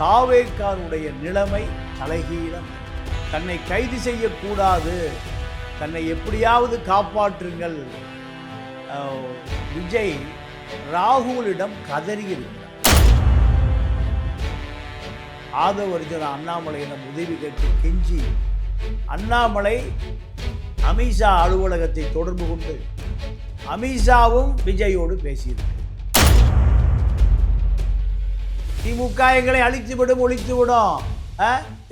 தாவேக்காருடைய நிலைமை தலைகீழம். தன்னை கைது செய்யக்கூடாது. தன்னை எப்படியாவது காப்பாற்றுங்கள். விஜய் ராகுலிடம் கதறியிருக்கிறார். ஆதவ அண்ணாமலையிடம் உதவி கேட்டு கெஞ்சி அண்ணாமலை அமித்ஷா அலுவலகத்தை தொடர்பு கொண்டு அமித்ஷாவும் விஜயோடு பேசியிருக்கிறார். திமுக எங்களை அழித்து விடும் ஒழித்து விடும்.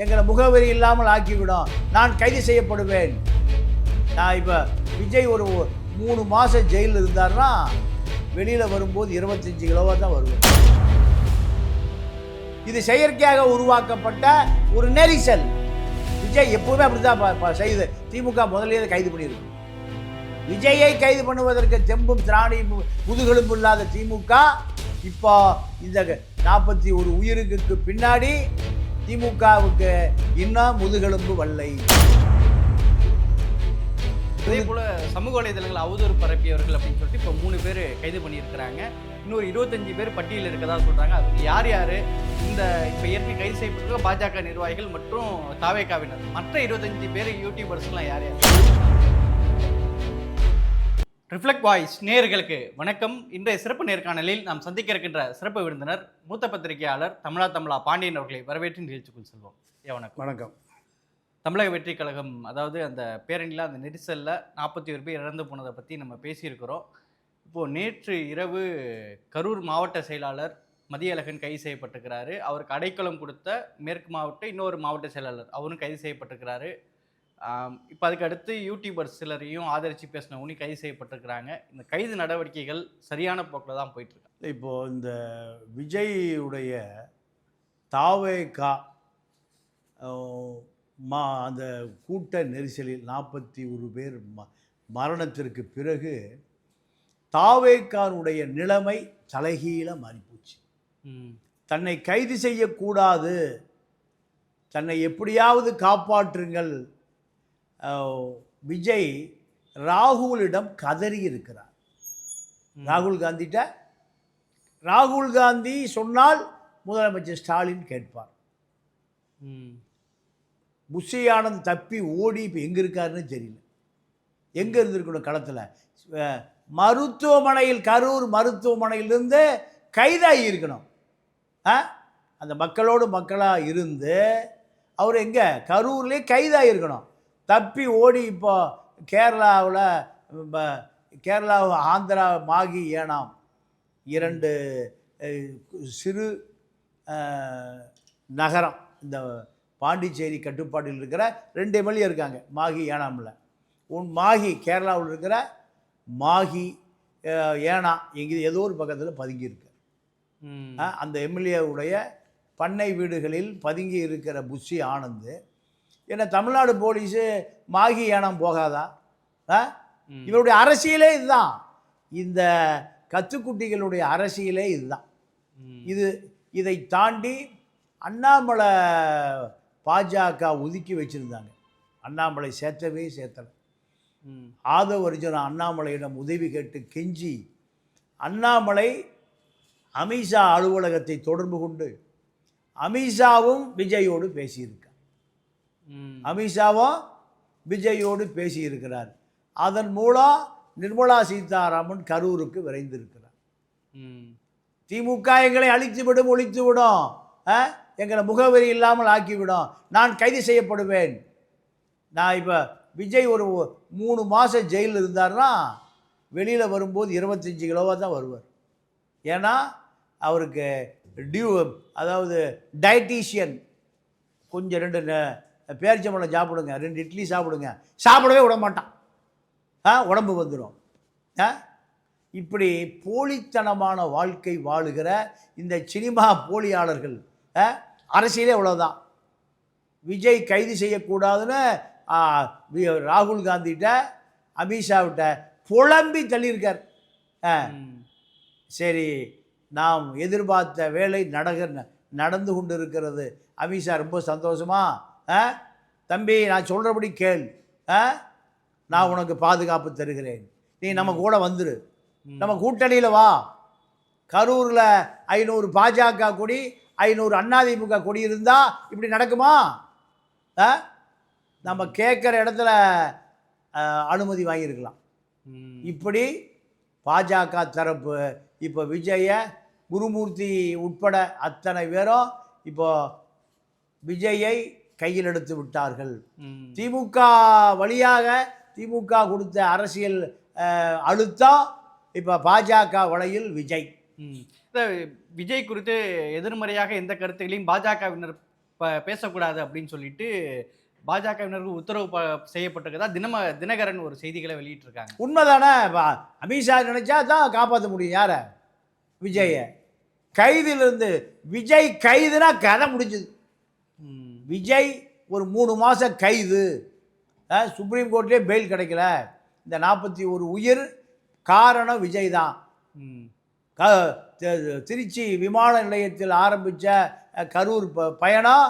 எங்களை முகவரி இல்லாமல் ஆக்கிவிடும். நான் கைது செய்யப்படுவேன். நான் இப்போ விஜய் ஒரு மூணு மாதம் ஜெயிலில் இருந்தார்னா வெளியில் வரும்போது இருபத்தஞ்சு கிலோவாக தான் வருவேன். இது செயற்கையாக உருவாக்கப்பட்ட ஒரு நெரிசல். விஜய் எப்பவுமே அப்படிதான் செய்து திமுக முதலே கைது பண்ணியிருக்கு. விஜயை கைது பண்ணுவதற்கு தெம்பும் திராணி முதுகெலும்பு இல்லாத திமுக இப்போ இந்த நாற்பத்தி ஒரு உயிருக்கு பின்னாடி திமுகவுக்கு இன்னும் முதுகெலும்பு வல்லை. அதே போல சமூக வலைதளங்கள் அவதூறு பரப்பியவர்கள் அப்படின்னு சொல்லிட்டு இப்போ மூணு பேர் கைது பண்ணியிருக்கிறாங்க. இன்னொரு இருபத்தஞ்சு பேர் பட்டியலில் இருக்கதா சொல்றாங்க. அது யார் யார்? இந்த இப்போ ஏற்கனவே கைது செய்யப்பட்டிருக்க பாஜக நிர்வாகிகள் மற்றும் தாவேகாவினர் மற்ற இருபத்தஞ்சு பேர் யூடியூபர்ஸ்லாம் யார் யார்? ரிஃப்ளெக்ட் வாய்ஸ் நேயர்களுக்கு வணக்கம். இன்றைய சிறப்பு நேர்காணலில் நாம் சந்திக்க இருக்கின்ற சிறப்பு விருந்தினர் மூத்த பத்திரிகையாளர் தமிழா தமிழா பாண்டியன் அவர்களை வரவேற்று நிகழ்ச்சிக்குள் செல்வோம். ஏ வணக்கம். வணக்கம். தமிழக வெற்றி கழகம் அதாவது அந்த பேரணியில் அந்த நெரிசலில் நாற்பத்தி ஒரு பேர் இறந்து போனதை பற்றி நம்ம பேசியிருக்கிறோம். இப்போது நேற்று இரவு கரூர் மாவட்ட செயலாளர் மதியழகன் கைது செய்யப்பட்டிருக்கிறாரு. அவருக்கு அடைக்கலம் கொடுத்த மேற்கு மாவட்ட இன்னொரு மாவட்ட செயலாளர் அவரும் கைது செய்யப்பட்டிருக்கிறாரு. இப்போ அதுக்கு அடுத்து யூடியூபர்ஸ் சிலரையும் ஆதரித்து பேசினவங்களையும் கைது செய்யப்பட்டிருக்கிறாங்க. இந்த கைது நடவடிக்கைகள் சரியான போக்கில் தான் போயிட்டுருக்கு. இப்போ இந்த விஜயுடைய தாவேகா மா அந்த கூட்ட நெரிசலில் நாற்பத்தி ஒரு பேர் ம மரணத்திற்கு பிறகு தாவேக்காருடைய நிலைமை தலைகீழ மாறிப்போச்சு. தன்னை கைது செய்யக்கூடாது. தன்னை எப்படியாவது காப்பாற்றுங்கள். விஜய் ராகுலிடம் கதறி இருக்கிறார். ராகுல் காந்திட்ட ராகுல் காந்தி சொன்னால் முதலமைச்சர் ஸ்டாலின் கேட்பார். ம். புஷி ஆனந்த் தப்பி ஓடி இப்போ எங்கே இருக்காருன்னு தெரியல. எங்கே இருந்திருக்கணும் களத்தில்? மருத்துவமனையில் கரூர் மருத்துவமனையிலிருந்து கைதாகி இருக்கணும். அந்த மக்களோடு மக்களாக இருந்து அவர் எங்கே? கரூர்லேயே கைதாகி இருக்கணும். தப்பி ஓடி இப்போ கேரளாவில் கேரளா ஆந்திரா மாகி ஏனாம். இரண்டு சிறு நகரம். இந்த பாண்டிச்சேரி கட்டுப்பாட்டில் இருக்கிற ரெண்டு எம்எல்ஏ இருக்காங்க மாகி ஏனாமில். உன் மாகி கேரளாவில் இருக்கிற மாகி ஏனா எங்கே ஏதோ ஒரு பக்கத்தில் பதுங்கி இருக்கு. ம். அஹ், அந்த எம்எல்ஏவுடைய பண்ணை வீடுகளில் பதுங்கி இருக்கிற புஷி ஆனந்த் என்ன தமிழ்நாடு போலீஸு மாகி ஏனாம் போகாதா. இவருடைய அரசியலே இதுதான். இந்த கத்துக்குட்டிகளுடைய அரசியலே இதுதான். இது இதை தாண்டி அண்ணாமலை பாஜக ஒதுக்கி வச்சுருந்தாங்க. அண்ணாமலை சேர்த்தவே சேர்த்தல ஆதவ அர்ஜுன அண்ணாமலையிடம் உதவி கேட்டு கெஞ்சி அண்ணாமலை அமித்ஷா அலுவலகத்தை தொடர்பு கொண்டு அமித்ஷாவும் விஜயோடு பேசியிருக்கார் ம் அமித்ஷாவும் விஜயோடு பேசியிருக்கிறார். அதன் மூலம் நிர்மலா சீதாராமன் கரூருக்கு விரைந்திருக்கிறார். திமுக எங்களை அழித்து விடும் ஒழித்து விடும்? எங்களை முகவரி இல்லாமல் ஆக்கிவிடும். நான் கைது செய்யப்படுவேன். நான் இப்போ விஜய் ஒரு மூணு மாதம் ஜெயிலில் இருந்தார்னா வெளியில் வரும்போது இருபத்தஞ்சி கிலோவாக தான் வருவார். ஏன்னா அவருக்கு டியூ அதாவது டயட்டீஷியன். கொஞ்சம் ரெண்டு பேரிச்சம்பழம் சாப்பிடுங்க ரெண்டு இட்லி சாப்பிடுங்க. சாப்பிடவே விட மாட்டான் ஆ உடம்பு வந்துடும் ஆ இப்படி போலித்தனமான வாழ்க்கை வாழுகிற இந்த சினிமா போலியாளர்கள் அரசியலே இவ்வளோதான் விஜய் கைது செய்யக்கூடாதுன்னு ராகுல் காந்திகிட்ட அமித்ஷாவிட்ட புலம்பி தள்ளியிருக்கார். சரி நாம் எதிர்பார்த்த வேலை நடக நடந்து கொண்டு இருக்கிறது அமித்ஷா ரொம்ப சந்தோஷமா ஆ தம்பி நான் சொல்கிறபடி கேள். நான் உனக்கு பாதுகாப்பு தருகிறேன். நீ நம்ம கூட வந்துரு. நம்ம கூட்டணியில் வா. கரூரில் ஐநூறு பாஜக கொடி ஐநூறு அதிமுக கொடி இருந்தா இப்படி நடக்குமா? நம்ம கேட்குற இடத்துல அனுமதி வாங்கியிருக்கலாம். இப்படி பாஜக தரப்பு இப்போ விஜய குருமூர்த்தி உட்பட அத்தனை பேரும் இப்போ விஜயை கையில் எடுத்து விட்டார்கள். திமுக வழியாக திமுக கொடுத்த அரசியல் அழுத்தம் இப்போ பாஜக வலையில் விஜய். விஜய் குறித்து எதிர்மறையாக எந்த கருத்துகளையும் பாஜகவினர் பேசக்கூடாது அப்படின்னு சொல்லிட்டு பாஜகவினருக்கு உத்தரவு செய்யப்பட்டிருக்கதா தினம தினகரன் ஒரு செய்திகளை வெளியிட்டிருக்காங்க. உண்மைதானே? அமித்ஷா நினைச்சா தான் காப்பாற்ற முடியும் யாரை? விஜயை கைதிலிருந்து விஜய் கைதுனா கதை முடிஞ்சுது. விஜய் ஒரு மூணு மாதம் கைது. சுப்ரீம் கோர்ட்லேயே பெயில் கிடைக்கல. இந்த நாற்பத்தி ஒரு உயிர் காரணம் விஜய் தான். க திருச்சி விமான நிலையத்தில் ஆரம்பித்த கரூர் ப பயணம்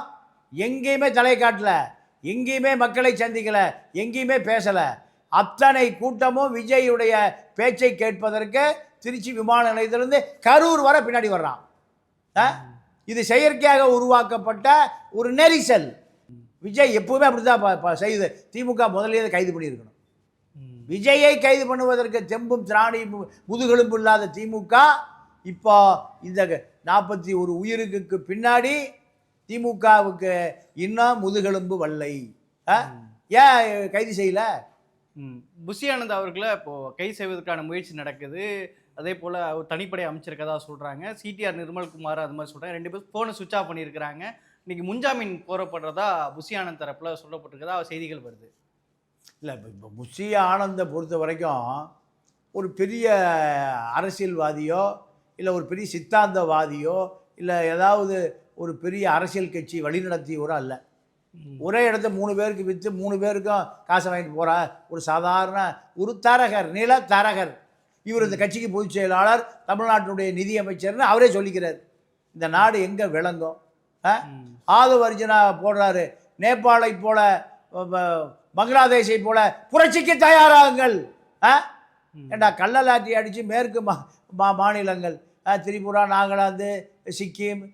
எங்கேயுமே தலை காட்டல. எங்கேயுமே மக்களை சந்திக்கலை. எங்கேயுமே பேசலை. அத்தனை கூட்டமும் விஜயுடைய பேச்சை கேட்பதற்கு திருச்சி விமான நிலையத்திலிருந்து கரூர் வர பின்னாடி வர்றான்? இது செயற்கையாக உருவாக்கப்பட்ட ஒரு நெரிசல் விஜய் எப்பவுமே அப்படிதான் செய்யுது திமுக முதல்லயே கைது பண்ணியிருக்கணும். விஜயை கைது பண்ணுவதற்கு தெம்பும் திராணி மு- முதுகெலும்பு இல்லாத திமுக இப்போ இந்த நாற்பத்தி ஒரு உயிருக்கு பின்னாடி திமுகவுக்கு இன்னும் முதுகெலும்பு வல்லை? ஏன் கைது செய்யல ம். புஷி ஆனந்த் அவர்களை இப்போ கைது செய்வதற்கான முயற்சி நடக்குது அதே போல் அவர் தனிப்படை அமைச்சிருக்கதா சொல்கிறாங்க சிடிஆர் நிர்மல்குமார் அது மாதிரி சொல்கிறாங்க ரெண்டு பேரும் ஃபோனை சுவிட்ச் ஆஃப் பண்ணியிருக்கிறாங்க. இன்னைக்கு முன்ஜாமீன் கோரப்படுறதா புஷி ஆனந்த் தரப்பில் சொல்லப்பட்டிருக்கதா? செய்திகள் வருது. இல்லை இப்போ இப்போ முஷி ஆனந்தை பொறுத்த வரைக்கும் ஒரு பெரிய அரசியல்வாதியோ இல்லை ஒரு பெரிய சித்தாந்தவாதியோ இல்லை ஏதாவது ஒரு பெரிய அரசியல் கட்சி வழிநடத்தியோரோ அல்ல. ஒரே இடத்த மூணு பேருக்கு விற்று மூணு பேருக்கும் காசை வாங்கிட்டு போகிற ஒரு சாதாரண ஒரு தரகர் நில தரகர் இவர் இந்த கட்சிக்கு பொதுச் செயலாளர் தமிழ்நாட்டினுடைய நிதியமைச்சர்னு அவரே சொல்லிக்கிறார். இந்த நாடு எங்கே விளங்கும். ஆதவ அர்ஜுனா போடுறாரு. நேபாளை போல பங்களாதேஷை போல புரட்சிக்கு தயாராகுங்கள். ஏண்டா கள்ளலாட்டி அடித்து மேற்கு மா மா- மாநிலங்கள். திரிபுரா நாகாலாந்து சிக்கிம்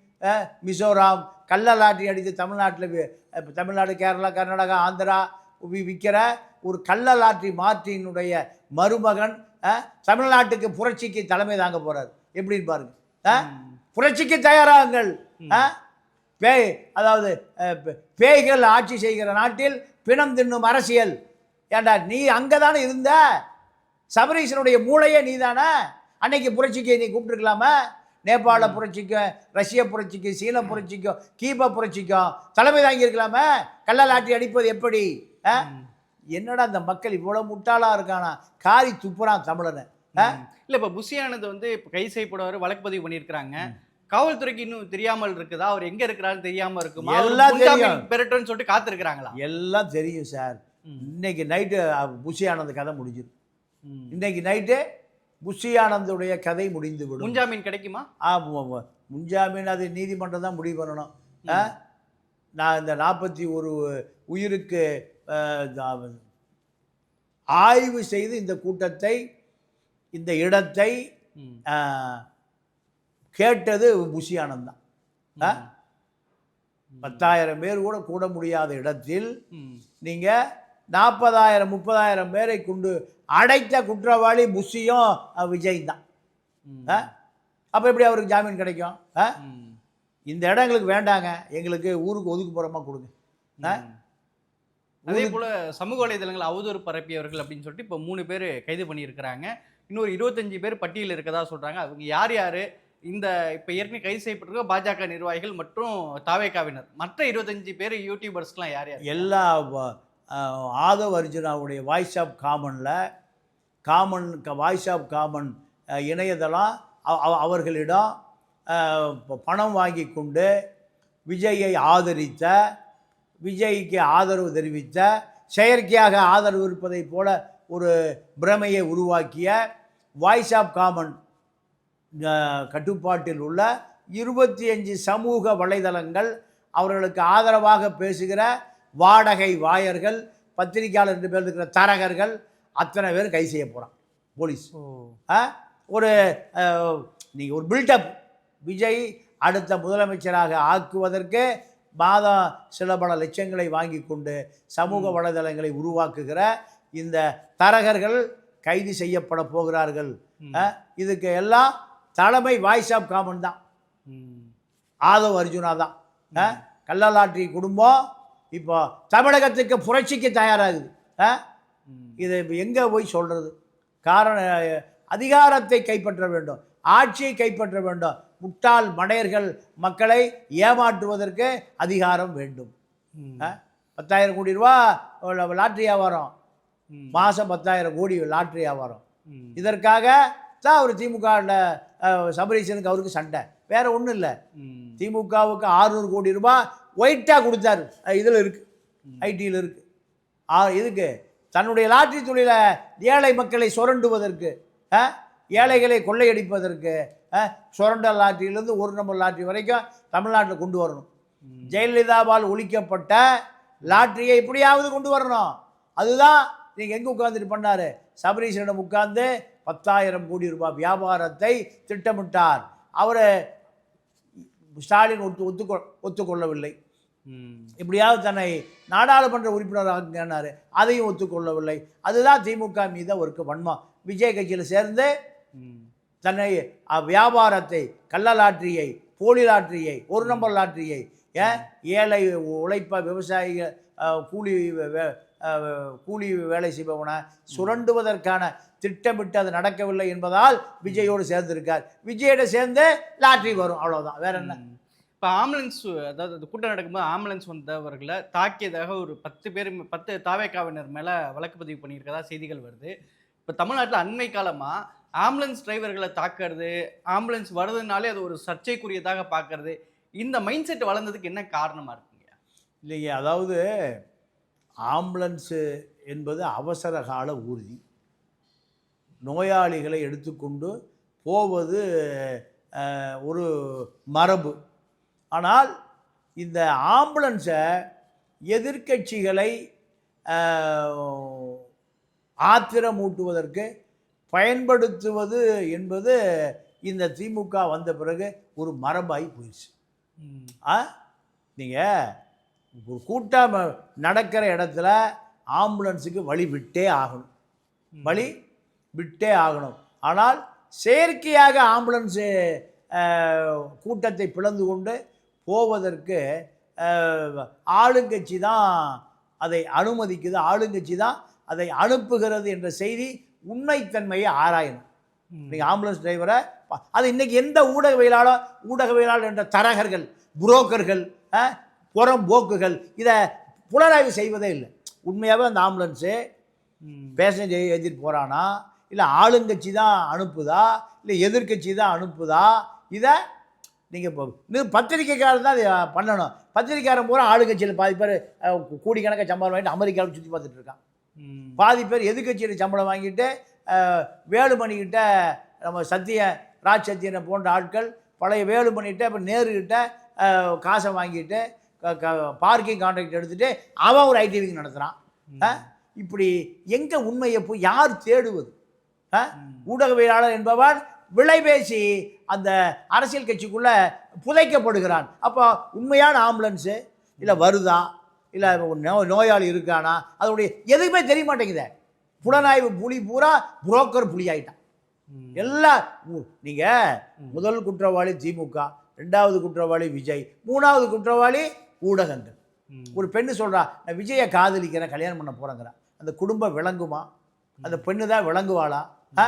மிசோராம் கள்ளலாட்டி அடித்து தமிழ்நாட்டில் தமிழ்நாடு கேரளா கர்நாடகா ஆந்திரா விற்கிற ஒரு கள்ளலாற்றி மாற்றினுடைய மருமகன் தமிழ்நாட்டுக்கு புரட்சிக்கு தலைமை தாங்க போகிறார் எப்படின்னு பாருங்க. புரட்சிக்கு தயாராகுங்கள்? பேய் அதாவது பேய்கள் ஆட்சி செய்கிற நாட்டில் பிணம் தின்னும் அரசியல். ஏண்டா நீ அங்கே தானே இருந்த? சபரீசனுடைய மூளையே நீ தானே அன்னைக்கு புரட்சிக்கு நீ கூப்பிட்டுருக்கலாமா? நேபாள புரட்சிக்கும் ரஷ்ய புரட்சிக்கும் சீன புரட்சிக்கும் கீப புரட்சிக்கும் தலைமை தாங்கியிருக்கலாமே? கள்ளலாட்டி அடிப்பது எப்படி. என்னடா இந்த மக்கள் இவ்வளோ முட்டாளாக இருக்கானா? காரி துப்புறான் தமிழனை. இல்ல இப்ப புஷி ஆனந்த் வந்து இப்ப கைது செய்யப்படுவார் வழக்கு பதிவு பண்ணியிருக்காங்க காவல்துறைக்கு இன்னும் தெரியாமல் இருக்குதா? அவர் எங்க இருக்கிறாருன்னு தெரியாம இருக்குமா? எல்லாம் தெரியும். பெறட்டும்னு சொல்லிட்டு காத்திருக்கிறாங்களா? எல்லாம் தெரியும் சார். இன்னைக்கு நைட்டு புஷி ஆனந்த் கதை முடிஞ்சிடும். இன்னைக்கு நைட்டு புஷி ஆனந்துடைய கதை முடிந்து விடும் முன்ஜாமீன் கிடைக்குமா? ஆ, மு- மு- முன்ஜாமீன் அது நீதிமன்றம் தான் முடிவு பண்ணணும்? நான் இந்த நாற்பத்தி ஒரு உயிருக்கு ஆய்வு செய்து இந்த கூட்டத்தை இந்த இடத்தை கேட்டது புஷி ஆனந்த் தான் ஆ? பத்தாயிரம் பேர் கூட கூட முடியாத இடத்தில். நீங்கள் நாற்பதாயிரம் முப்பதாயிரம் பேரை கொண்டு அடைத்த குற்றவாளி புஷியும் விஜய் தான்? அப்போ எப்படி அவருக்கு ஜாமீன் கிடைக்கும். இந்த இடம் எங்களுக்கு வேண்டாங்க. எங்களுக்கு ஊருக்கு ஒதுக்குப்புறமா கொடுங்க. அதே போல சமூக வலைதளங்கள் அவதூறு பரப்பியவர்கள் அப்படின்னு சொல்லிட்டு இப்போ மூணு பேர் கைது பண்ணியிருக்கிறாங்க. இன்னொரு இருபத்தஞ்சு பேர் பட்டியல் இருக்கதா சொல்றாங்க. அவங்க யார் யாரு? இந்த இப்போ ஏற்கனவே கைது செய்யப்பட்டிருக்க பாஜக நிர்வாகிகள் மற்றும் தாவேகாவினர் மற்ற இருபத்தஞ்சு பேர் யூடியூபர்ஸ்க்குலாம் யார் யார்? எல்லா ஆதவ் அர்ஜுனாவுடைய வாய்ஸ் ஆஃப் காமனில் காமன் வாய்ஸ் ஆஃப் காமன் இணையதளம் அவ- அவ- அவர்களிடம் பணம் வாங்கி கொண்டு விஜயை ஆதரித்த விஜய்க்கு ஆதரவு தெரிவித்த செயற்கையாக ஆதரவு இருப்பதைப் போல ஒரு பிரமையை உருவாக்கிய வாய்ஸ் ஆஃப் காமன் கட்டுப்பாட்டில் உள்ள இருபத்தி அஞ்சு சமூக வலைதளங்கள் அவர்களுக்கு ஆதரவாக பேசுகிற வாடகை வாயர்கள் பத்திரிகையாளர் ரெண்டு பேர் இருக்கிற தரகர்கள் அத்தனை பேர் கைது செய்ய போகிறான் போலீஸ்? ஒரு நீங்கள் ஒரு பில்டப் விஜய் அடுத்த முதலமைச்சராக ஆக்குவதற்கு மாதம் சில பல லட்சங்களை வாங்கி கொண்டு சமூக வலைதளங்களை உருவாக்குகிற இந்த தரகர்கள் கைது செய்யப்பட போகிறார்கள். இதுக்கு எல்லாம் தலைமை வாய்ஸ் ஆஃப் காமன் தான். ஆதவ் அர்ஜுனா தான். கள்ளலாற்றி குடும்பம் இப்போ தமிழகத்துக்கு புரட்சிக்கு தயாராகுது. இதை எங்கே போய் சொல்கிறது காரணம் அதிகாரத்தை கைப்பற்ற வேண்டும். ஆட்சியை கைப்பற்ற வேண்டும். முட்டாள் மடையர்கள் மக்களை ஏமாற்றுவதற்கு அதிகாரம் வேண்டும். பத்தாயிரம் கோடி ரூபா லாட்ரி வியாபாரம். மாதம் பத்தாயிரம் கோடி லாட்ரி வியாபாரம். இதற்காக தான் அவர் திமுக சபரீசனுக்கு அவருக்கு சண்டை. வேற ஒன்றும் இல்லை. திமுகவுக்கு 600 கோடி ரூபாய் ஒயிட்டாக கொடுத்தாரு. இதில் இருக்குது ஐடியில் இருக்குது ஆ இதுக்கு தன்னுடைய லாட்ரி தொழிலை ஏழை மக்களை சுரண்டுவதற்கு ஏழைகளை கொள்ளையடிப்பதற்கு சுரண்ட லாட்ரியிலேருந்து ஒரு நம்பர் லாட்ரி வரைக்கும் தமிழ்நாட்டில் கொண்டு வரணும். ஜெயலலிதாவால் ஒழிக்கப்பட்ட லாட்ரியை எப்படியாவது கொண்டு வரணும். அதுதான் நீங்கள் எங்கே உட்காந்துட்டு பண்ணார்? சபரீசனிடம் உட்கார்ந்து பத்தாயிரம் கோடி ரூபாய் வியாபாரத்தை திட்டமிட்டார். அவர் ஸ்டாலின் ஒத்து ஒத்துக்கொ ஒத்துக்கொள்ளவில்லை. ம். எப்படியாவது தன்னை நாடாளுமன்ற உறுப்பினராகினார் அதையும் ஒத்துக்கொள்ளவில்லை. அதுதான் திமுக மீது அவருக்கு வன்மம். விஜய் கட்சியில் சேர்ந்து. தன்னை வியாபாரத்தை கள்ள லாட்டரியை போலி லாட்டரியை ஒரு நம்பர் லாட்டரியை ஏன் ஏழை உழைப்ப விவசாயிக அ, கூலி கூலி வேலை செய்பவனை சுரண்டுவதற்கான திட்டமிட்டு அது நடக்கவில்லை என்பதால் விஜயோடு சேர்ந்திருக்கார். விஜயோட சேர்ந்து லாட்டரி வரும் அவ்வளவுதான். வேற என்ன. இப்ப ஆம்புலன்ஸ் அதாவது அந்த கூட்டம் நடக்கும்போது ஆம்புலன்ஸ் வந்தவர்களை தாக்கியதாக ஒரு பத்து பேர் பத்து தாவேக்காவினர் மேல வழக்கு பதிவு பண்ணியிருக்கதா செய்திகள் வருது. இப்ப தமிழ்நாட்டுல அண்மை காலமா ஆம்புலன்ஸ் டிரைவர்களை தாக்குறது ஆம்புலன்ஸ் வருதுனாலே அது ஒரு சர்ச்சைக்குரியதாக பார்க்கறது. இந்த மைண்ட் செட் வளர்ந்ததுக்கு என்ன காரணமாக இருக்குங்க? இல்லைங்க அதாவது ஆம்புலன்ஸு என்பது அவசர கால ஊர்தி. நோயாளிகளை எடுத்துக்கொண்டு போவது ஒரு மரபு. ஆனால் இந்த ஆம்புலன்ஸை எதிர்க்கட்சிகளை ஆத்திரமூட்டுவதற்கு பயன்படுத்துவது என்பது இந்த திமுக வந்த பிறகு ஒரு மரபாகி போயிடுச்சு ஆ? நீங்கள் ஒரு கூட்டம் நடக்கிற இடத்துல ஆம்புலன்ஸுக்கு வழி விட்டே ஆகணும். வழி விட்டே ஆகணும். ஆனால் செயற்கையாக ஆம்புலன்ஸு கூட்டத்தை பிளந்து கொண்டு போவதற்கு ஆளுங்கட்சி தான் அதை அனுமதிக்குது. ஆளுங்கட்சி தான் அதை அனுப்புகிறது என்ற செய்தி உண்மைத்தன்மையை ஆராயணும். நீங்கள் ஆம்புலன்ஸ் டிரைவரை அது இன்னைக்கு எந்த ஊடகவியலாளர் ஊடகவியலாளர் என்ற தரகர்கள் புரோக்கர்கள் அஹ், புறம்போக்குகள் இதை புலனாய்வு செய்வதே இல்லை. உண்மையாகவே அந்த ஆம்புலன்ஸு பேசஞ்சர் ஏற்றிட்டு போகிறானா இல்லை ஆளுங்கட்சி தான் அனுப்புதா இல்லை எதிர்க்கட்சி தான் அனுப்புதா இதை நீங்கள் இப்போ பத்திரிக்கைக்காரர் தான் இதை பண்ணணும். பத்திரிக்கையாரன் பூரா ஆளுங்கட்சியில் பாதி பேர் கோடிக்கணக்காக சம்பளம் வாங்கிட்டு அமெரிக்காவில் சுற்றி பார்த்துட்டு இருக்கான். பாதி பேர் எதிர்க்கட்சியில் சம்பளம் வாங்கிட்டு வேலுமணிக்கிட்ட நம்ம சத்திய ராஜ் சத்தியனை போன்ற ஆட்கள் பழைய வேலுமணிகிட்ட இப்போ நேருகிட்ட அஹ், காசை வாங்கிட்டு பார்க்கிங் கான்ட்ராக்ட் எடுத்துகிட்டு அவன் ஒரு ஐடிவிங் நடத்துகிறான் இப்படி எங்கே உண்மையை போய் யார் தேடுவது? ஊடகவியலாளர் என்பவன் விலை பேசி அந்த அரசியல் கட்சிக்குள்ளே புதைக்கப்படுகிறான் அப்போ உண்மையான ஆம்புலன்ஸு இல்லை வருதா? இல்லை நோ நோயாளி இருக்கானா? அதனுடைய எதுவுமே தெரிய மாட்டேங்குதே. புலனாய்வு புலி பூரா புரோக்கர் புலி ஆயிட்டான் எல்லா நீங்கள் முதல் குற்றவாளி திமுக ரெண்டாவது குற்றவாளி விஜய் மூணாவது குற்றவாளி ஊடகங்கள். ஒரு பெண்ணு சொல்றா நான் விஜயை காதலிக்கிறேன் கல்யாணம் பண்ண போகிறேங்கிறா அந்த குடும்பம் விளங்குமா? அந்த பெண்ணு தான் விளங்குவாளா? ஆ?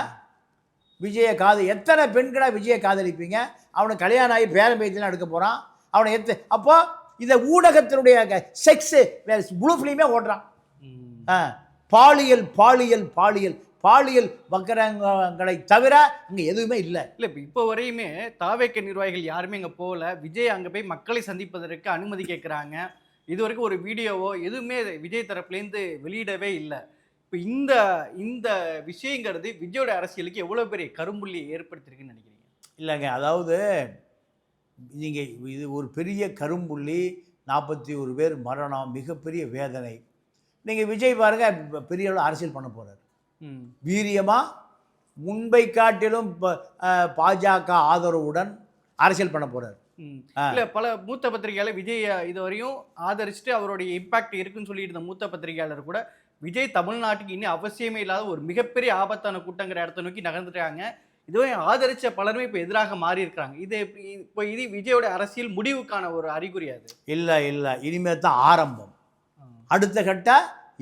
விஜயை காது எத்தனை பெண்களா விஜயை காதலிப்பீங்க? அவனுக்கு கல்யாணம் ஆகி பேரம் பேச்செல்லாம் எடுக்க போகிறான் அவனை எத்த அப்போ இதை ஊடகத்தினுடைய செக்ஸு ப்ளூ ஃபிலிமே ஓட்டுறான் ஆ பாலியல் பாலியல் பாலியல் பாலியல் வக்கரங்களை தவிர அங்கே எதுவுமே இல்லை. இல்ல இப்ப இப்போ வரையுமே தாவேக்க நிர்வாகிகள் யாருமே அங்க போகல. விஜய் அங்க போய் மக்களை சந்திப்பதற்கு அனுமதி கேட்குறாங்க இது வரைக்கும் ஒரு வீடியோவோ எதுவுமே விஜய் தரப்புலேருந்து வெளியிடவே இல்லை. இப்போ இந்த இந்த விஷயங்கிறது விஜயோட அரசியலுக்கு எவ்வளவு பெரிய கரும்புள்ளியை ஏற்படுத்திருக்குன்னு நினைக்கிறீங்க? இல்லைங்க அதாவது நீங்கள் இது ஒரு பெரிய கரும்புள்ளி நாற்பத்தி ஒரு பேர் மரணம் மிகப்பெரிய வேதனை. நீங்கள் விஜய் பாருங்க இப்ப பெரிய அளவு அரசியல் பண்ண போகிறார் வீரியமாக முன்பை காட்டிலும் பாஜக ஆதரவுடன் அரசியல் பண்ண போகிறார். இல்ல பல மூத்த பத்திரிகையாளர் விஜய் இதுவரையும் ஆதரிச்சுட்டு அவருடைய இம்பாக்ட் இருக்குன்னு சொல்லிட்டு இருந்த மூத்த பத்திரிகையாளர் கூட விஜய் தமிழ்நாட்டுக்கு இன்னும் அவசியமே இல்லாத ஒரு மிகப்பெரிய ஆபத்தான கூட்டங்கிற இடத்த நோக்கி நகர்ந்துட்டாங்க. இதுவே ஆதரிச்ச பலருமே இப்போ எதிராக மாறி இருக்காங்க இது இப்போ இது விஜயோட அரசியல் முடிவுக்கான ஒரு அறிகுறி அது. இல்லை இல்லை. இனிமேல் தான் ஆரம்பம். அடுத்த கட்ட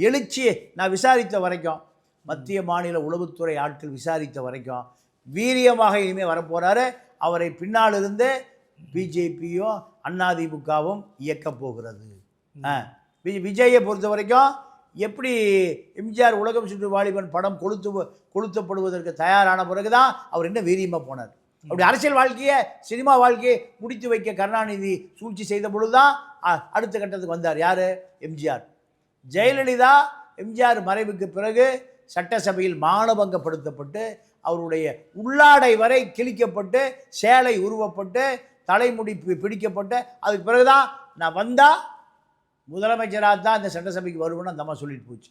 எழுச்சி நான் விசாரித்த வரைக்கும் மத்திய மாநில உளவுத்துறை ஆட்கள் விசாரித்த வரைக்கும் வீரியமாக இனிமேல் வரப்போகிறாரு அவரை பின்னால் இருந்து பிஜேபியும் அதிமுகவும் இயக்கப் போகிறது. விஜயை பொறுத்த வரைக்கும் எப்படி எம்ஜிஆர் உலகம் சுற்று வாலிபன் படம் கொளுத்து கொளுத்தப்படுவதற்கு தயாரான பிறகு தான் அவர் இன்னும் வீரியமாக போனார். அப்படி அரசியல் வாழ்க்கையை சினிமா வாழ்க்கையை முடித்து வைக்க கருணாநிதி சூழ்ச்சி செய்த பொழுது தான் அடுத்த கட்டத்துக்கு வந்தார். யார்? எம்ஜிஆர். ஜெயலலிதா எம்ஜிஆர் மறைவுக்கு பிறகு சட்டசபையில் மானபங்கப்படுத்தப்பட்டு அவருடைய உள்ளாடை வரை கிழிக்கப்பட்டு சேலை உருவப்பட்டு தலைமுடி பிடிக்கப்பட்டு அதுக்கு பிறகுதான் நான் வந்தால் முதலமைச்சராக தான் இந்த சட்டசபைக்கு வருவேன்னு அந்த அம்மா சொல்லிட்டு போச்சு.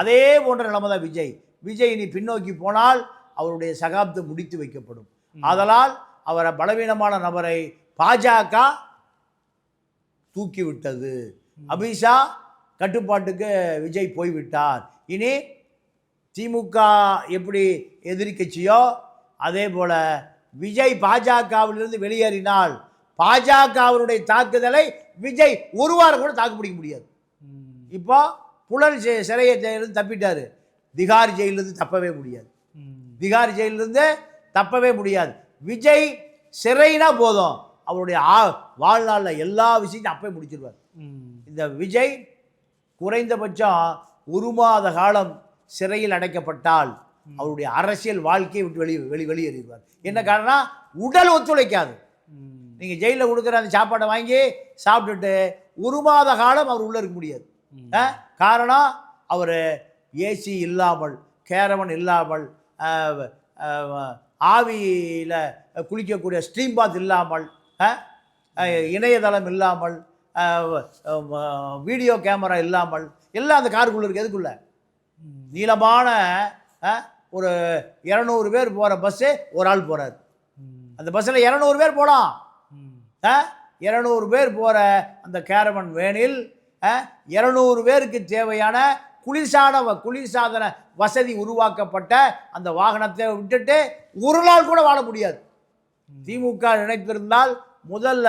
அதே போன்ற நிலைமை தான் விஜய். விஜய் இனி பின்னோக்கி போனால் அவருடைய சகாப்தம் முடித்து வைக்கப்படும். ஆதலால் அவரை பலவீனமான நபரை பாஜக தூக்கி விட்டது அமித்ஷா கட்டுப்பாட்டுக்கு விஜய் போய்விட்டார். இனி திமுக எப்படி எதிரி கட்சியோ அதே போல விஜய் பாஜகவிலிருந்து வெளியேறினால் பாஜகவினுடைய தாக்குதலை விஜய் ஒரு வாரம் கூட தாக்கு பிடிக்க முடியாது. இப்போ புழல் சி- சிறையை ஜெயிலிருந்து தப்பிட்டாரு. திகார் ஜெயிலிருந்து தப்பவே முடியாது. திகார் ஜெயிலிருந்து தப்பவே முடியாது. விஜய் சிறைனா போதும். அவருடைய ஆ வாழ்நாளில் எல்லா விஷயத்தையும் அப்பவே முடிச்சிருவார். இந்த விஜய் குறைந்தபட்சம் ஒரு மாத காலம் சிறையில் அடைக்கப்பட்டால் அவருடைய அரசியல் வாழ்க்கையை விட்டு வெளியே வெளி வெளியேறிடுவார். என்ன காரணம் உடல் ஒத்துழைக்காது. நீங்கள் ஜெயிலில் கொடுக்குற அந்த சாப்பாடை வாங்கி சாப்பிட்டுட்டு ஒரு மாத காலம் அவர் உள்ளே இருக்க முடியாது? காரணம் அவர் ஏசி இல்லாமல் கேரவன் இல்லாமல் ஆவியில் குளிக்கக்கூடிய ஸ்ட்ரீம் பாத் இல்லாமல் இணையதளம் இல்லாமல் வீடியோ கேமரா இல்லாமல் எல்லாம் அந்த காருக்குள்ளே இருக்குது எதுக்குள்ள. நீளமான ஒரு இரநூறு பேர் போகிற பஸ்ஸு ஒரு ஆள் போகிறார். அந்த பஸ்ஸில் இரநூறு பேர் போகலாம். இரநூறு பேர் போகிற அந்த கேரவன் வேனில் இரநூறு பேருக்கு தேவையான குளிர்சான வ- குளிர்சாதன வசதி உருவாக்கப்பட்ட அந்த வாகனத்தை விட்டுட்டு ஒரு நாள் கூட வாழ முடியாது. திமுக நினைத்திருந்தால் முதல்ல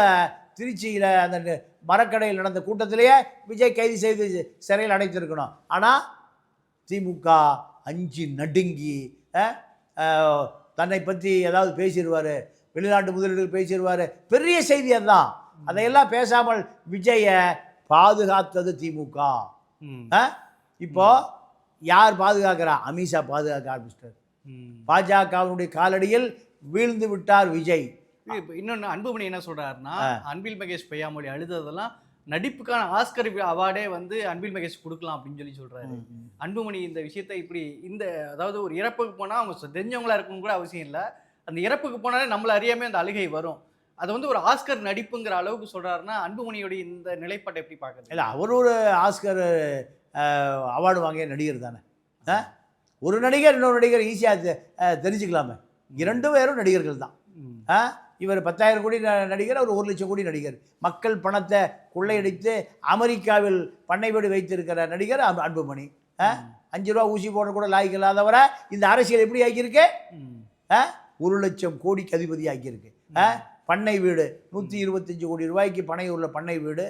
திருச்சியில் அந்த மரக்கடையில் நடந்த கூட்டத்திலேயே விஜய் கைது செய்து சிறையில் அடைத்திருக்கணும். ஆனால் திமுக அஞ்சு நடுங்கி தன்னை பற்றி ஏதாவது பேசிடுவார். வெளிநாட்டு முதலீடுகள் பேசிடுவார் பெரிய செய்தி அதுதான். அதையெல்லாம் பேசாமல் விஜயை பாதுகாத்தது திமுக. இப்போ யார் பாதுகாக்கிறா? அமித்ஷா பாதுகாக்க ஆரம்பிச்சிட்டார். பாஜகவினுடைய காலடியில் வீழ்ந்து விட்டார் விஜய். இப்ப இன்னொன்னு அன்புமணி என்ன சொல்றாருன்னா ஆ. அன்பில் மகேஷ் பொய்யாமொழி அழுததெல்லாம் நடிப்புக்கான ஆஸ்கர் அவார்டே வந்து அன்பில் மகேஷ் கொடுக்கலாம் அப்படின்னு சொல்லி சொல்றாரு. அன்புமணி இந்த விஷயத்தை இப்படி இந்த அதாவது ஒரு இறப்புக்கு போனா அவங்க தெரிஞ்சவங்களா இருக்கணும் கூட அவசியம் இல்லை. அந்த இறப்புக்கு போனாலே நம்மள அறியாமே அந்த அழுகை வரும். அதை வந்து ஒரு ஆஸ்கர் நடிப்புங்கிற அளவுக்கு சொல்றாருன்னா அன்புமணியோட இந்த நிலைப்பாட்டை எப்படி பார்க்குறது இல்லை அவர் ஒரு ஆஸ்கர் அவார்டு வாங்கிய நடிகர் தானே. ஆ? ஒரு நடிகர் இன்னொரு நடிகர் ஈஸியாக தெரிஞ்சுக்கலாமே. இரண்டு பேரும் நடிகர்கள் தான். ஆ? இவர் பத்தாயிரம் கோடி நடிகர் அவர் ஒரு லட்சம் கோடி நடிகர். மக்கள் பணத்தை கொள்ளையடித்து அமெரிக்காவில் பண்ணை வீடு வைத்திருக்கிற நடிகர் அன்பு- அன்புமணி. ஆ? அஞ்சு ரூபா ஊசி போட கூட லாய்க்கு இல்லாதவரை இந்த அரசியல் எப்படி ஆக்கியிருக்கு? ஒரு லட்சம் கோடிக்கு அதிபதி ஆக்கியிருக்கு ஆ? பண்ணை வீடு நூற்றி இருபத்தஞ்சு கோடி ரூபாய்க்கு பனையூரில் பண்ணை வீடு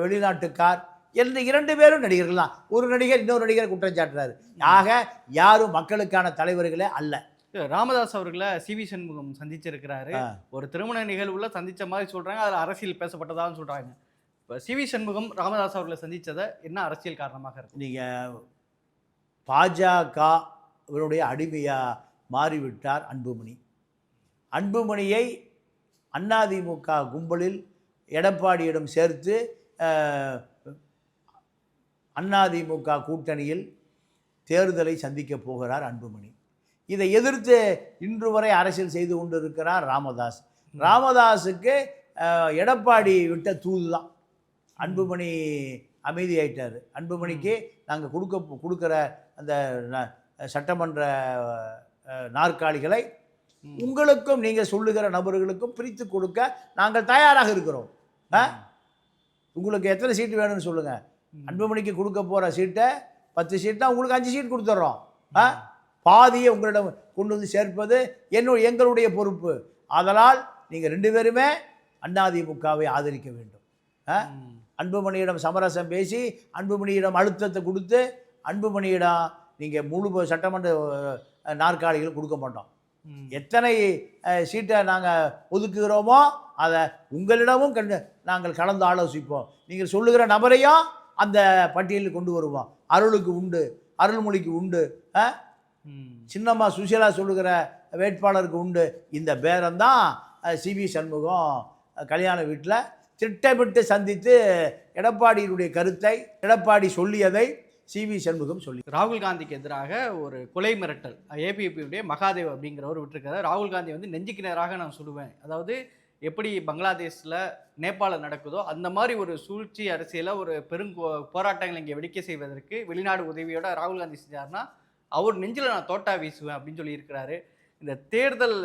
வெளிநாட்டு கார். எந்த இரண்டு பேரும் நடிகர்கள் தான். ஒரு நடிகர் இன்னொரு நடிகர் குற்றம் சாட்டுறாரு. ஆக யாரும் மக்களுக்கான தலைவர்களே அல்ல. ராமதாஸ் அவர்களை சி வி சண்முகம் சந்திச்சிருக்கிறாரு. ஒரு திருமண நிகழ்வுல சந்திச்ச மாதிரி சொல்றாங்க. அதுல அரசியல் பேசப்பட்டதான்னு சொல்றாங்க. இப்போ சி வி சண்முகம் ராமதாஸ் அவர்களை சந்திச்சதை என்ன அரசியல் காரணமாக இருக்கு? நீங்கள் பாஜகவினுடைய அடிமையாக மாறிவிட்டார் அன்புமணி. அன்புமணியை அதிமுக கும்பலில் எடப்பாடியிடம் சேர்த்து அதிமுக கூட்டணியில் தேர்தலை சந்திக்கப் போகிறார் அன்புமணி. இதை எதிர்த்து இன்று வரை அரசியல் செய்து கொண்டிருக்கிறார் ராமதாஸ். ராமதாஸுக்கு எடப்பாடி விட்ட தூது தான். அன்புமணி அமைதியாயிட்டார். அன்புமணிக்கு நாங்கள் கொடுக்க கொடுக்குற அந்த சட்டமன்ற நாற்காலிகளை உங்களுக்கும் நீங்கள் சொல்லுகிற நபர்களுக்கும் பிரித்து கொடுக்க நாங்கள் தயாராக இருக்கிறோம். ஆ? உங்களுக்கு எத்தனை சீட்டு வேணும்னு சொல்லுங்கள் அன்புமணிக்கு கொடுக்க போகிற சீட்டை பத்து சீட்னா உங்களுக்கு அஞ்சு சீட் கொடுத்துட்றோம் ஆ பாதியை உங்களிடம் கொண்டு வந்து சேர்ப்பது என்னுடைய எங்களுடைய பொறுப்பு. அதனால் நீங்கள் ரெண்டு பேருமே அதிமுகவை ஆதரிக்க வேண்டும். ஆ அன்புமணியிடம் சமரசம் பேசி அன்புமணியிடம் அழுத்தத்தை கொடுத்து அன்புமணியிடம் நீங்கள் முழு சட்டமன்ற நாற்காலிகள் கொடுக்க மாட்டோம். எத்தனை சீட்டை நாங்கள் ஒதுக்குகிறோமோ அதை உங்களிடமும் கண்டு நாங்கள் கலந்து ஆலோசிப்போம். நீங்கள் சொல்லுகிற நபரையும் அந்த பட்டியலில் கொண்டு வருவோம். அருளுக்கு உண்டு அருள்மொழிக்கு உண்டு. சின்னம்மா சுசீலா சொல்லுகிற வேட்பாளருக்கு உண்டு. இந்த பேரம்தான் சிவி சண்முகம் கல்யாண வீட்டில் திட்டமிட்டு சந்தித்து எடப்பாடியினுடைய கருத்தை எடப்பாடி சொல்லியதை சிவி சண்முகம் சொல்லி ராகுல் காந்திக்கு எதிராக ஒரு கொலை மிரட்டல். ஏபிபியுடைய மகாதேவ் அப்படிங்கிறவர் விட்டுருக்காரு. ராகுல் காந்தி வந்து நெஞ்சுக்கு நேராக நான் சொல்லுவேன். அதாவது எப்படி பங்களாதேஷில் நேபாளம் நடக்குதோ அந்த மாதிரி ஒரு சூழ்ச்சி அரசியலை ஒரு பெரும் போராட்டங்களை இங்கே வெடிக்க செய்வதற்கு வெளிநாடு உதவியோட ராகுல் காந்தி செஞ்சார்னா அவர் நெஞ்சில் நான் தோட்டா வீசுவேன் அப்படின்னு சொல்லியிருக்கிறாரு. இந்த தேர்தல்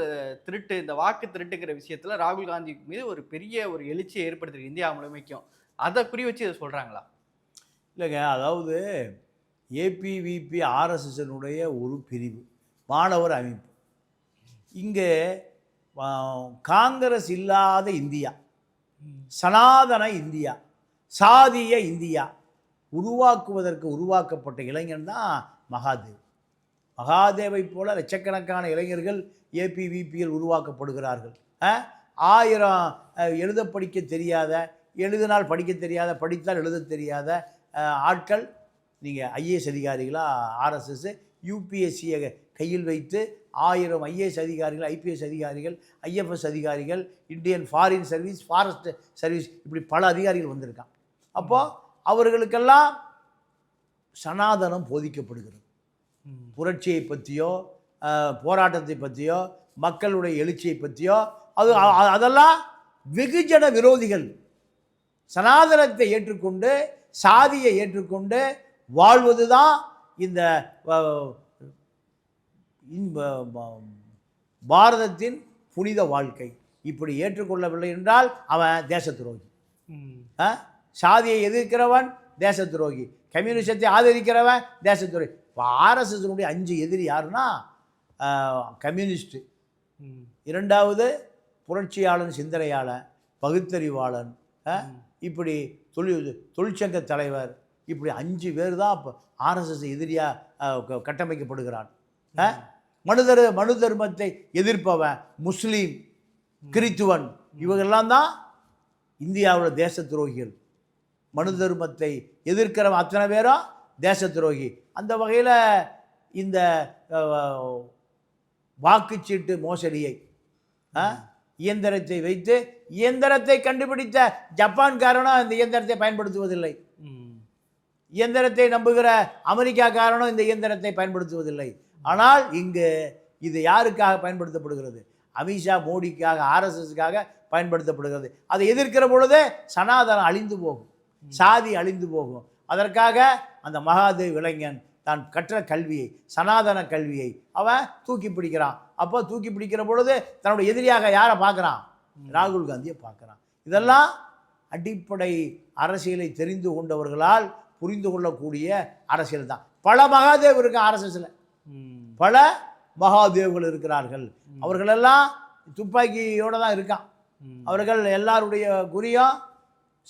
திருட்டு இந்த வாக்கு திருட்டுங்கிற விஷயத்தில் ராகுல் காந்தி மீது ஒரு பெரிய ஒரு எழுச்சியை ஏற்படுத்திருக்கு இந்தியா முழுமைக்கும். அதை குறி வச்சு இதை சொல்கிறாங்களா இல்லைங்க அதாவது ஏபிவிபி ஆர்எஸ்எஸ்னுடைய ஒரு பிரிவு மாணவர் அமைப்பு இங்கே காங்கிரஸ் இல்லாத இந்தியா சனாதன இந்தியா சாதிய இந்தியா உருவாக்குவதற்கு உருவாக்கப்பட்ட இளைஞன் தான் மகாதேவ் மகாதேவை போல லட்சக்கணக்கான இளைஞர்கள் ஏபிவிபியில் உருவாக்கப்படுகிறார்கள் ஆ? ஆயிரம் எழுத படிக்க தெரியாத எழுதினால் படிக்க தெரியாத படித்தால் எழுத தெரியாத ஆட்கள் நீங்கள் ஐஏஎஸ் அதிகாரிகளாக ஆர்எஸ்எஸ் யூபிஎஸ்சியை கையில் வைத்து ஆயிரம் ஐஏஎஸ் அதிகாரிகள் ஐபிஎஸ் அதிகாரிகள் ஐஎஃப்எஸ் அதிகாரிகள் Indian foreign service forest service இப்படி பல அதிகாரிகள் வந்திருக்கான் அப்போது அவர்களுக்கெல்லாம் சனாதனம் போதிக்கப்படுகிறது. புரட்சியை பற்றியோ போராட்டத்தை பற்றியோ மக்களுடைய எழுச்சியை பற்றியோ அது அதெல்லாம் வெகுஜன விரோதிகள் சனாதனத்தை ஏற்றுக்கொண்டு சாதியை ஏற்றுக்கொண்டு வாழ்வது தான் இந்த பாரதத்தின் புனித வாழ்க்கை. இப்படி ஏற்றுக்கொள்ளவில்லை என்றால் அவன் தேச துரோகி? சாதியை எதிர்க்கிறவன் தேச துரோகி கம்யூனிசத்தை ஆதரிக்கிறவன் தேச துரோகி இப்போ ஆர்எஸ்எஸ்னுடைய அஞ்சு எதிரி யாருன்னா கம்யூனிஸ்ட்டு. இரண்டாவது புரட்சியாளன் சிந்தனையாளன் பகுத்தறிவாளன்? இப்படி தொழில் தொழிற்சங்க தலைவர் இப்படி அஞ்சு பேர் தான் இப்போ ஆர்எஸ்எஸ் எதிரியாக கட்டமைக்கப்படுகிறான். ஆ? மனு தரு மனு தர்மத்தை எதிர்ப்பவன் முஸ்லீம் கிறித்துவன் இவங்கெல்லாம் தான் இந்தியாவில் தேச துரோகிகள். மனு தர்மத்தை எதிர்க்கிறவன் அத்தனை பேரும் தேச துரோகி. அந்த வகையில் இந்த வாக்குச்சீட்டு மோசடியை ஆ, இயந்திரத்தை வைத்து இயந்திரத்தை கண்டுபிடித்த ஜப்பான்காரனும் இந்த இயந்திரத்தை பயன்படுத்துவதில்லை. இயந்திரத்தை நம்புகிற அமெரிக்காக்காரனும் இந்த இயந்திரத்தை பயன்படுத்துவதில்லை. ஆனால் இங்கு இது யாருக்காக பயன்படுத்தப்படுகிறது? அமித்ஷா மோடிக்காக ஆர்எஸ்எஸ்க்காக பயன்படுத்தப்படுகிறது. அதை எதிர்க்கிற பொழுது சனாதனம் அழிந்து போகும். சாதி அழிந்து போகும். அதற்காக அந்த மகாதேவ் இளைஞன் தான் கற்ற கல்வியை சனாதன கல்வியை அவன் தூக்கி பிடிக்கிறான். அப்போ தூக்கி பிடிக்கிற பொழுது தன்னுடைய எதிரியாக யாரை பார்க்குறான்? ராகுல் காந்தியை பார்க்குறான். இதெல்லாம் அடிப்படை அரசியலை தெரிந்து கொண்டவர்களால் புரிந்து கொள்ளக்கூடிய அரசியல் தான். பல மகாதேவ் இருக்கு ஆர்எஸ்எஸ்ல பல மகாதேவ்கள் இருக்கிறார்கள். அவர்களெல்லாம் துப்பாக்கியோட தான் இருக்கான். அவர்கள் எல்லாருடைய குறியும்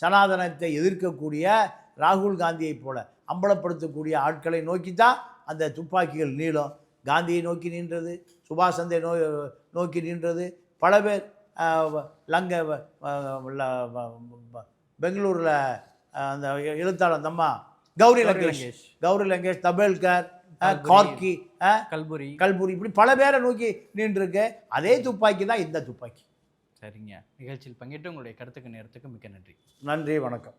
சனாதனத்தை எதிர்க்கக்கூடிய ராகுல் காந்தியைப் போல அம்பலப்படுத்தக்கூடிய ஆட்களை நோக்கி தான் அந்த துப்பாக்கிகள் நீளும். காந்தியை நோக்கி நின்றது சுபாஷ் சந்தை நோ நோக்கி நின்றது. பல பேர் லங்க பெங்களூரில் அந்த எழுத்தாளர் அந்த அம்மா கௌரி லங்கேஷ். கௌரி லங்கேஷ் தபேல்கர். கார்கி கல்புரி. கல்புரி. இப்படி பல பேரை நோக்கி நின்றுருக்கு. அதே துப்பாக்கி தான் இந்த துப்பாக்கி. சரிங்க. நிகழ்ச்சியில் பங்கேற்று உங்களுடைய கருத்துக்கு நேரத்துக்கு மிக்க நன்றி. நன்றி வணக்கம்.